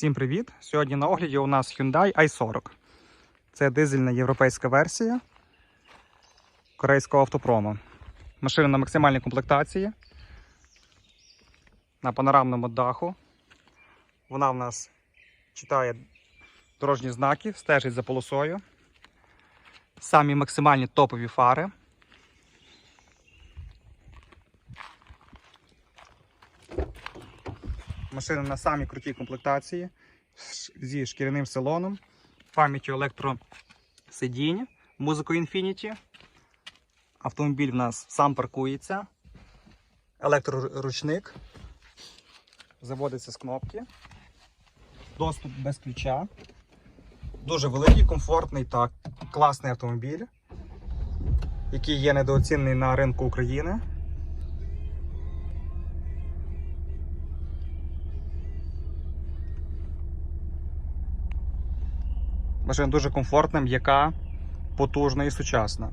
Всім привіт! Сьогодні на огляді у нас Hyundai i40. Це дизельна європейська версія корейського автопрому. Машина на максимальній комплектації. На панорамному даху. Вона в нас читає дорожні знаки, стежить за полосою. Самі максимальні топові фари. Машина на самій крутій комплектації зі шкіряним салоном, пам'яттю електросидінь, музикою Infinity. Автомобіль в нас сам паркується, електроручник, заводиться з кнопки, доступ без ключа. Дуже великий, комфортний та класний автомобіль, який є недооцінений на ринку України. Машина дуже комфортна, м'яка, потужна і сучасна.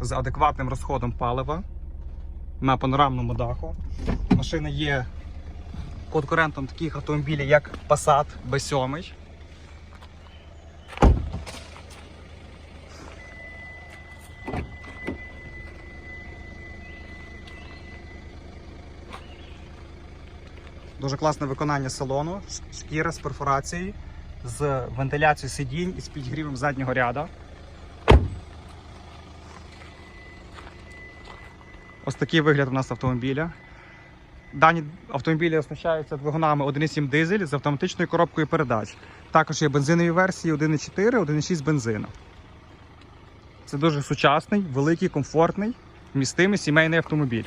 З адекватним розходом палива на панорамному даху. Машина є конкурентом таких автомобілів, як Passat B7. Дуже класне виконання салону, шкіра з перфорацією з вентиляцією сидінь і з підігрівом заднього ряду. Ось такий вигляд у нас автомобіля. Дані автомобілі оснащаються двигунами 1,7 дизель з автоматичною коробкою передач. Також є бензинові версії 1,4, 1,6 бензину. Це дуже сучасний, великий, комфортний, вмістимий сімейний автомобіль.